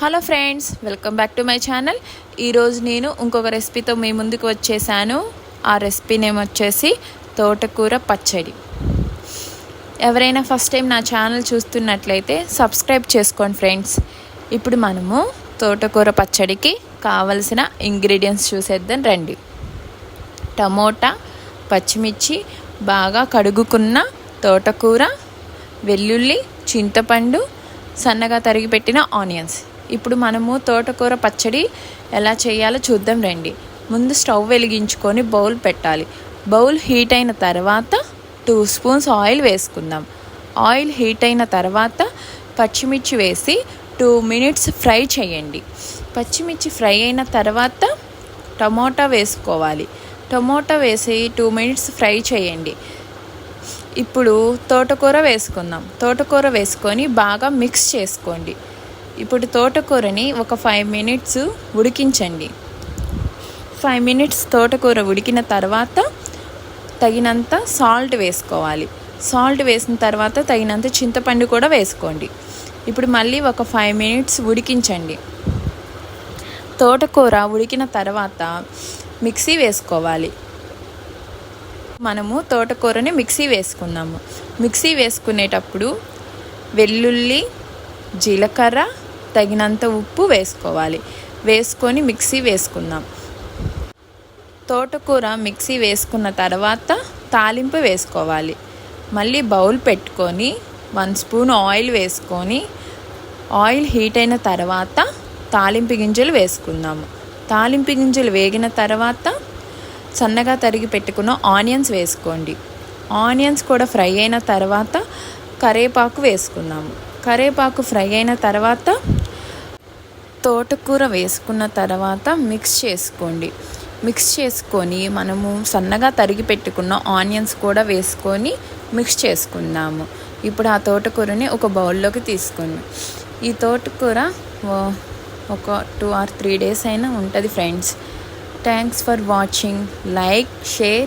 Hello friends welcome back to my channel. ఈరోజు నేను ఇంకొక రెసిపీతో మీ ముందుకు వచ్చేసాను. ఆ రెసిపీ నేమ్ వచ్చేసి తోటకూర పచ్చడి. ఎవరైనా ఫస్ట్ టైం నా ఛానల్ చూస్తున్నట్లయితే సబ్స్క్రైబ్ చేసుకోండి ఫ్రెండ్స్. ఇప్పుడు మనము తోటకూర పచ్చడికి కావలసిన ఇంగ్రీడియంట్స్ చూసేద్దాం రండి. టమోటా పచ్చిమిర్చి బాగా కడుగుకున్న తోటకూర వెల్లుల్లి చింతపండు సన్నగా తరిగి పెట్టిన ఆనియన్స్. ఇప్పుడు మనము తోటకూర పచ్చడి ఎలా చేయాలో చూద్దాం రండి. ముందు స్టవ్ వెలిగించుకొని బౌల్ పెట్టాలి. బౌల్ హీట్ అయిన తర్వాత టూ స్పూన్స్ ఆయిల్ వేసుకుందాం. ఆయిల్ హీట్ అయిన తర్వాత పచ్చిమిర్చి వేసి టూ మినిట్స్ ఫ్రై చేయండి. పచ్చిమిర్చి ఫ్రై అయిన తర్వాత టమోటా వేసుకోవాలి. టమోటా వేసి టూ మినిట్స్ ఫ్రై చేయండి. ఇప్పుడు తోటకూర వేసుకుందాం. తోటకూర వేసుకొని బాగా మిక్స్ చేసుకోండి. ఇప్పుడు తోటకూరని ఒక ఫైవ్ మినిట్స్ ఉడికించండి. ఫైవ్ మినిట్స్ తోటకూర ఉడికిన తర్వాత తగినంత సాల్ట్ వేసుకోవాలి. సాల్ట్ వేసిన తర్వాత తగినంత చింతపండు కూడా వేసుకోండి. ఇప్పుడు మళ్ళీ ఒక ఫైవ్ మినిట్స్ ఉడికించండి. తోటకూర ఉడికిన తర్వాత మిక్సీ వేసుకోవాలి. మనము తోటకూరని మిక్సీ వేసుకుందాము. మిక్సీ వేసుకునేటప్పుడు వెల్లుల్లి జీలకర్ర తగినంత ఉప్పు వేసుకోవాలి. వేసుకొని మిక్సీ వేసుకుందాం. తోటకూర మిక్సీ వేసుకున్న తర్వాత తాలింపు వేసుకోవాలి. మళ్ళీ బౌల్ పెట్టుకొని వన్ స్పూన్ ఆయిల్ వేసుకొని ఆయిల్ హీట్ అయిన తర్వాత తాలింపు గింజలు వేసుకుందాము. తాలింపు గింజలు వేగిన తర్వాత సన్నగా తరిగి పెట్టుకున్న ఆనియన్స్ వేసుకోండి. ఆనియన్స్ కూడా ఫ్రై అయిన తర్వాత కరేపాకు వేసుకుందాము. కరేపాకు ఫ్రై అయిన తర్వాత తోటకూర వేసుకున్న తర్వాత మిక్స్ చేసుకోండి. మిక్స్ చేసుకొని మనము సన్నగా తరిగి పెట్టుకున్న ఆనియన్స్ కూడా వేసుకొని మిక్స్ చేసుకుందాము. ఇప్పుడు ఆ తోటకూరని ఒక బౌల్లోకి తీసుకుని ఈ తోటకూర ఒక టూ ఆర్ త్రీ డేస్ అయినా ఉంటుంది friends. Thanks for watching. Like share.